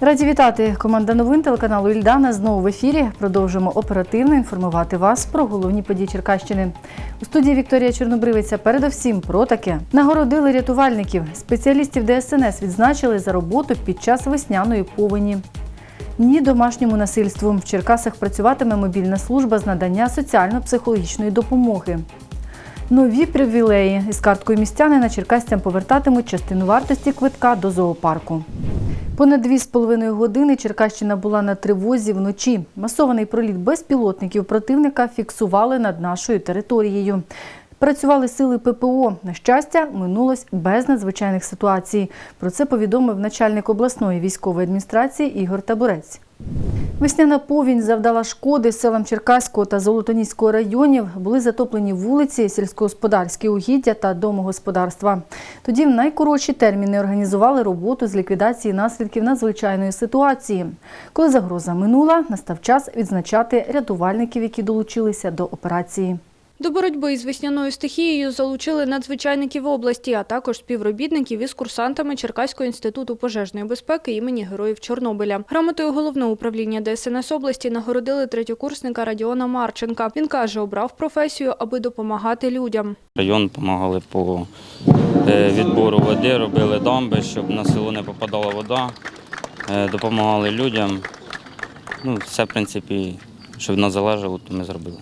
Раді вітати. Команда новин телеканалу Ільдана знову в ефірі. Продовжуємо оперативно інформувати вас про головні події Черкащини. У студії Вікторія Чорнобривиця. Передовсім про таке нагородили рятувальників. Спеціалістів ДСНС відзначили за роботу під час весняної повені. Ні домашньому насильству. В Черкасах працюватиме мобільна служба з надання соціально-психологічної допомоги. Нові привілеї із карткою містянина черкасцям повертатимуть частину вартості квитка до зоопарку. Понад дві з половиною години Черкащина була на тривозі вночі. Масований проліт безпілотників противника фіксували над нашою територією. Працювали сили ППО. На щастя, минулось без надзвичайних ситуацій. Про це повідомив начальник обласної військової адміністрації Ігор Табурець. Весняна повінь завдала шкоди селам Черкаського та Золотоніського районів. Були затоплені вулиці, сільськогосподарські угіддя та домогосподарства. Тоді в найкоротші терміни організували роботу з ліквідації наслідків надзвичайної ситуації. Коли загроза минула, настав час відзначати рятувальників, які долучилися до операції. До боротьби із весняною стихією залучили надзвичайників області, а також співробітників із курсантами Черкаського інституту пожежної безпеки імені Героїв Чорнобиля. Грамотою головного управління ДСНС області нагородили третьокурсника Радіона Марченка. Він каже, обрав професію, аби допомагати людям. Район допомагали по е, відбору води, робили дамби, щоб на село не попадала вода, е, допомагали людям. Ну, все, в принципі, що від нас залежало, то ми зробили.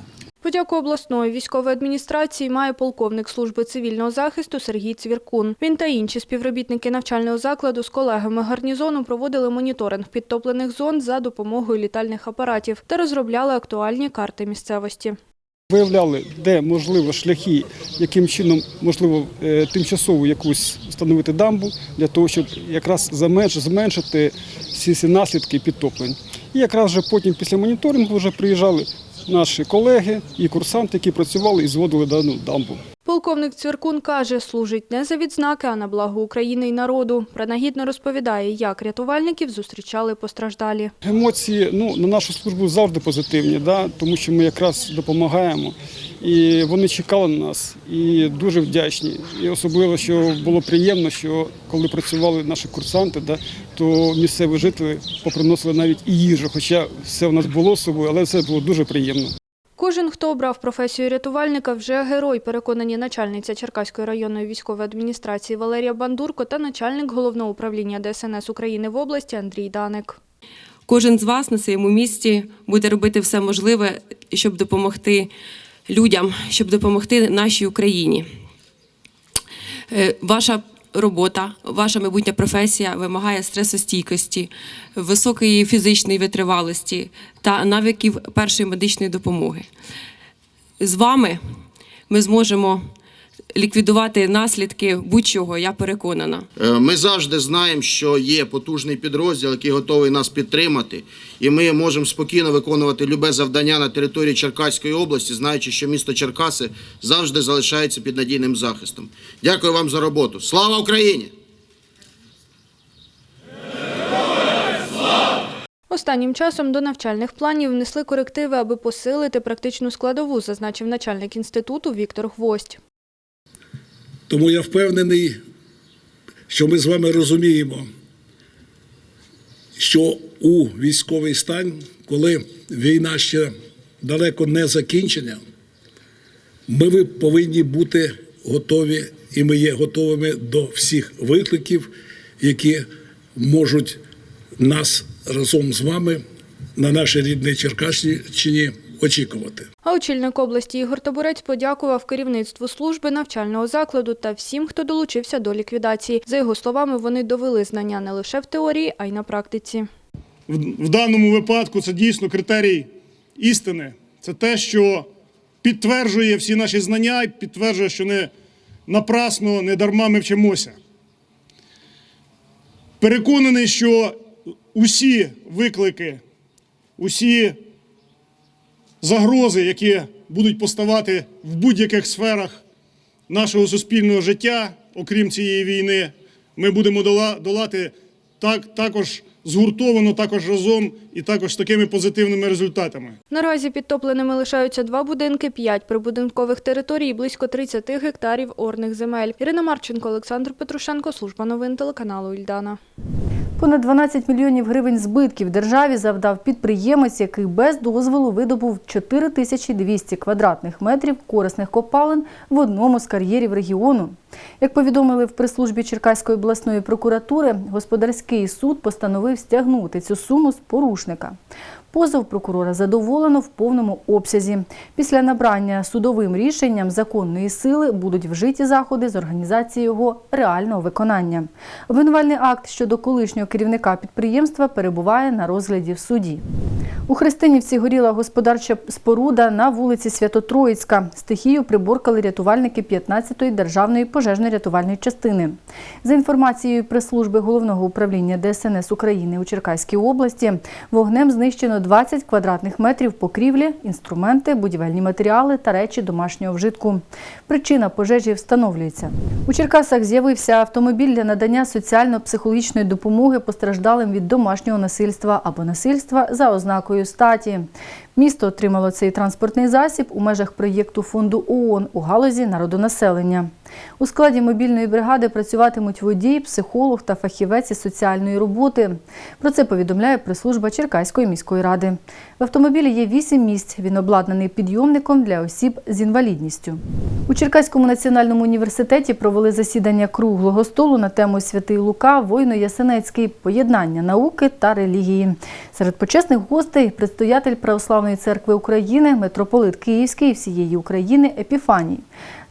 Подяку обласної військової адміністрації має полковник служби цивільного захисту Сергій Цвіркун. Він та інші співробітники навчального закладу з колегами гарнізону проводили моніторинг підтоплених зон за допомогою літальних апаратів та розробляли актуальні карти місцевості. Виявляли, де можливо шляхи, яким чином можливо е, тимчасову якусь встановити дамбу для того, щоб якраз зменшити всі ці наслідки підтоплень. І якраз вже потім після моніторингу вже приїжджали наші колеги і курсанти, які працювали і зводили дану дамбу. Полковник Цвіркун каже, служить не за відзнаки, а на благо України і народу. Принагідно розповідає, як рятувальників зустрічали постраждалі. Емоції ну, на нашу службу завжди позитивні, да? тому що ми якраз допомагаємо. І вони чекали на нас і дуже вдячні. І особливо, що було приємно, що коли працювали наші курсанти, да, то місцеві жителі поприносили навіть і їжу, хоча все в нас було з собою, але це було дуже приємно. Кожен, хто обрав професію рятувальника, вже герой, переконані начальниця Черкаської районної військової адміністрації Валерія Бандурко та начальник головного управління ДСНС України в області Андрій Даник. Кожен з вас на своєму місці буде робити все можливе, щоб допомогти людям, щоб допомогти нашій Україні. Е, Ваша робота, ваша майбутня професія вимагає стресостійкості, високої фізичної витривалості та навиків першої медичної допомоги. З вами ми зможемо ліквідувати наслідки будь-чого, я переконана. Е, Ми завжди знаємо, що є потужний підрозділ, який готовий нас підтримати, і ми можемо спокійно виконувати любе завдання на території Черкаської області, знаючи, що місто Черкаси завжди залишається під надійним захистом. Дякую вам за роботу. Слава Україні! Останнім часом до навчальних планів внесли корективи, аби посилити практичну складову, зазначив начальник інституту Віктор Гвоздь. Тому я впевнений, що ми з вами розуміємо, що у військовий стан, коли війна ще далеко не закінчена, ми повинні бути готові, і ми є готовими до всіх викликів, які можуть нас разом з вами на нашій рідній Черкащині очікувати. А очільник області Ігор Табурець подякував керівництву служби навчального закладу та всім, хто долучився до ліквідації. За його словами, вони довели знання не лише в теорії, а й на практиці. в в даному випадку це дійсно критерій істини. Це те, що підтверджує всі наші знання і підтверджує, що не напрасно, не дарма ми вчимося. Переконаний, що усі виклики, усі загрози, які будуть поставати в будь-яких сферах нашого суспільного життя, окрім цієї війни, ми будемо долати так, також згуртовано, також разом і також з такими позитивними результатами. Наразі підтопленими лишаються два будинки, п'ять прибудинкових територій і близько 30 гектарів орних земель. Ірина Марченко, Олександр Петрушенко, служба новин телеканалу Ільдана. Понад 12 мільйонів гривень збитків державі завдав підприємець, який без дозволу видобув 4200 квадратних метрів корисних копалин в одному з кар'єрів регіону. Як повідомили в прес-службі Черкаської обласної прокуратури, господарський суд постановив стягнути цю суму з порушника. Позов прокурора задоволено в повному обсязі. Після набрання судовим рішенням законної сили будуть вжиті заходи з організації його реального виконання. Обвинувальний акт щодо колишнього керівника підприємства перебуває на розгляді в суді. У Христинівці горіла господарча споруда на вулиці Свято-Троїцька. Стихію приборкали рятувальники 15-ї державної пожежно-рятувальної частини. За інформацією прес-служби головного управління ДСНС України у Черкаській області, вогнем знищено 20 квадратних метрів покрівлі, інструменти, будівельні матеріали та речі домашнього вжитку. Причина пожежі встановлюється. У Черкасах з'явився автомобіль для надання соціально-психологічної допомоги постраждалим від домашнього насильства або насильства за ознакою статі. Місто отримало цей транспортний засіб у межах проєкту фонду ООН у галузі народонаселення. У складі мобільної бригади працюватимуть водій, психолог та фахівець із соціальної роботи. Про це повідомляє прес-служба Черкаської міської ради. В автомобілі є вісім місць. Він обладнаний підйомником для осіб з інвалідністю. У Черкаському національному університеті провели засідання круглого столу на тему Святий Лука, Войно-Ясенецький поєднання науки та релігії. Серед почесних гостей предстоятель Православної церкви України, митрополит Київський і всієї України Епіфаній.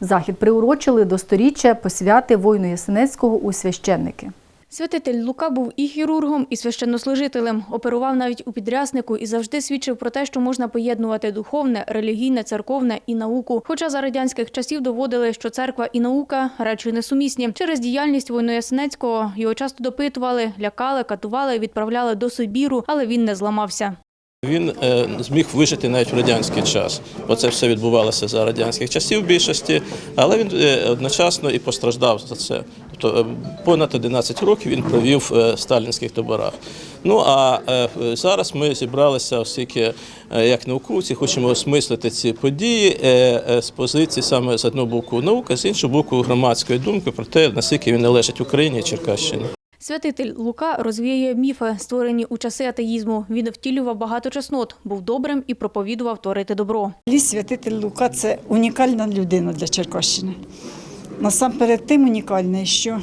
Захід приурочили до сторіччя посвяти воїну Ясенецького у священники. Святитель Лука був і хірургом, і священнослужителем. Оперував навіть у підряснику і завжди свідчив про те, що можна поєднувати духовне, релігійне, церковне і науку. Хоча за радянських часів доводили, що церква і наука речі несумісні. Через діяльність Войно-Ясенецького його часто допитували, лякали, катували, відправляли до Сибіру, але він не зламався. Він е, зміг вижити навіть в радянський час, бо це все відбувалося за радянських часів в більшості, але він е, одночасно і постраждав за це. Тобто е, понад 11 років він провів в сталінських таборах. Ну а зараз ми зібралися, оскільки як науковці хочемо осмислити ці події з позиції саме з одного боку науки, з іншого боку громадської думки про те, наскільки він належить Україні і Черкащині. Святитель Лука розвіює міфи, створені у часи атеїзму. Він втілював багато чеснот, був добрим і проповідував творити добро. Ліс святитель Лука це унікальна людина для Черкащини. Насамперед тим унікальний, що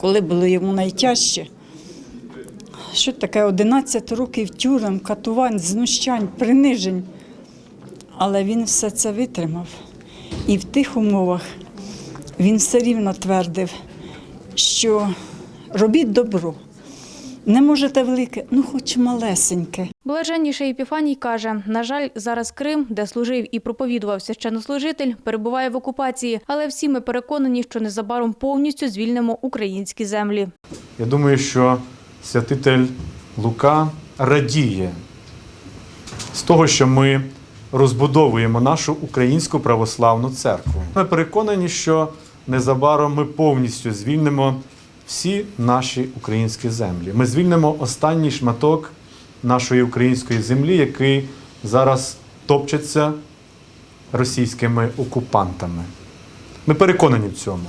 коли було йому найтяжче, що таке 11 років тюрем, катувань, знущань, принижень. Але він все це витримав. І в тих умовах він все рівно твердив, що робіть добро. Не можете велике, ну хоч малесеньке. Блаженніший Епіфаній каже, на жаль, зараз Крим, де служив і проповідував священнослужитель, перебуває в окупації, але всі ми переконані, що незабаром повністю звільнимо українські землі. Я думаю, що святитель Лука радіє з того, що ми розбудовуємо нашу українську православну церкву. Ми переконані, що незабаром ми повністю звільнимо всі наші українські землі. Ми звільнимо останній шматок нашої української землі, який зараз топчеться російськими окупантами. Ми переконані в цьому.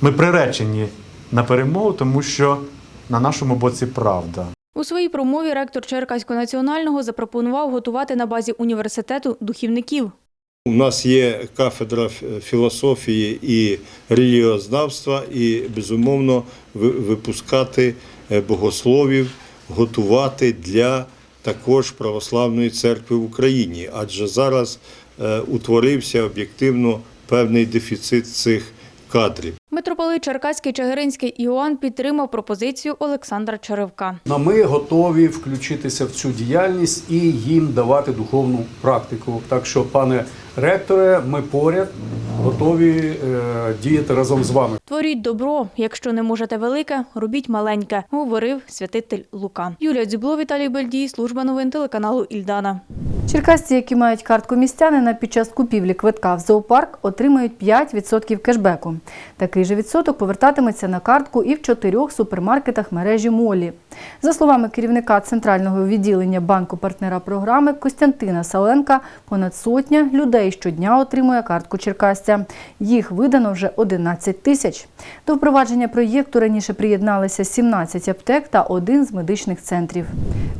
Ми приречені на перемогу, тому що на нашому боці правда. У своїй промові ректор Черкаського національного запропонував готувати на базі університету духівників. У нас є кафедра філософії і релігіознавства, і безумовно випускати е, богословів, готувати для також православної церкви в Україні, адже зараз е, утворився об'єктивно певний дефіцит цих кадрів. Митрополит Черкаський Чигиринський Іоанн підтримав пропозицію Олександра Черевка. Ми готові включитися в цю діяльність і їм давати духовну практику. Так що, пане ректоре, ми поряд готові е, діяти разом з вами. Творіть добро, якщо не можете велике, робіть маленьке, говорив святитель Лука. Юлія Дзюбло, Віталій Бельдій, служба новин телеканалу Ільдана. Черкасці, які мають картку містянина, під час купівлі квитка в зоопарк отримають 5% кешбеку. Такий же відсоток повертатиметься на картку і в чотирьох супермаркетах мережі Молі. За словами керівника центрального відділення банку партнера програми Костянтина Саленка, понад сотня людей щодня отримує картку черкасця. Їх видано вже 11 тисяч. До впровадження проєкту раніше приєдналися 17 аптек та один з медичних центрів.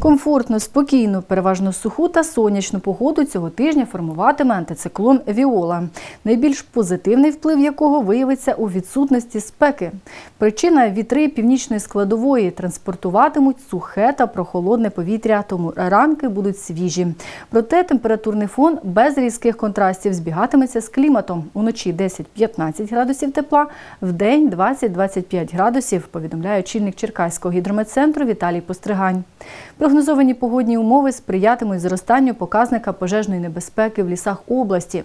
Комфортну, спокійну, переважно суху та сонячну погоду цього тижня формуватиме антициклон Віола, найбільш позитивний вплив якого виявиться у відсутності спеки. Причина вітри північної складової транспортуватимуть сухе та прохолодне повітря, тому ранки будуть свіжі. Проте температурний фон без різких контрастів збігатиметься з кліматом. Уночі 10-15 градусів тепла, в день 20-25 градусів, повідомляє очільник Черкаського гідрометцентру Віталій Постригань. Прогнозовані погодні умови сприятимуть зростанню показника пожежної небезпеки в лісах області.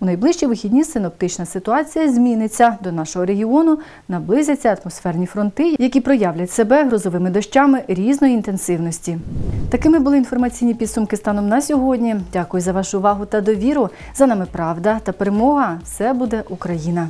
У найближчі вихідні синоптична ситуація зміниться. До нашого регіону наблизяться атмосферні фронти, які проявлять себе грозовими дощами різної інтенсивності. Такими були інформаційні підсумки станом на сьогодні. Дякую за вашу увагу та довіру. За нами правда та перемога. Все буде Україна.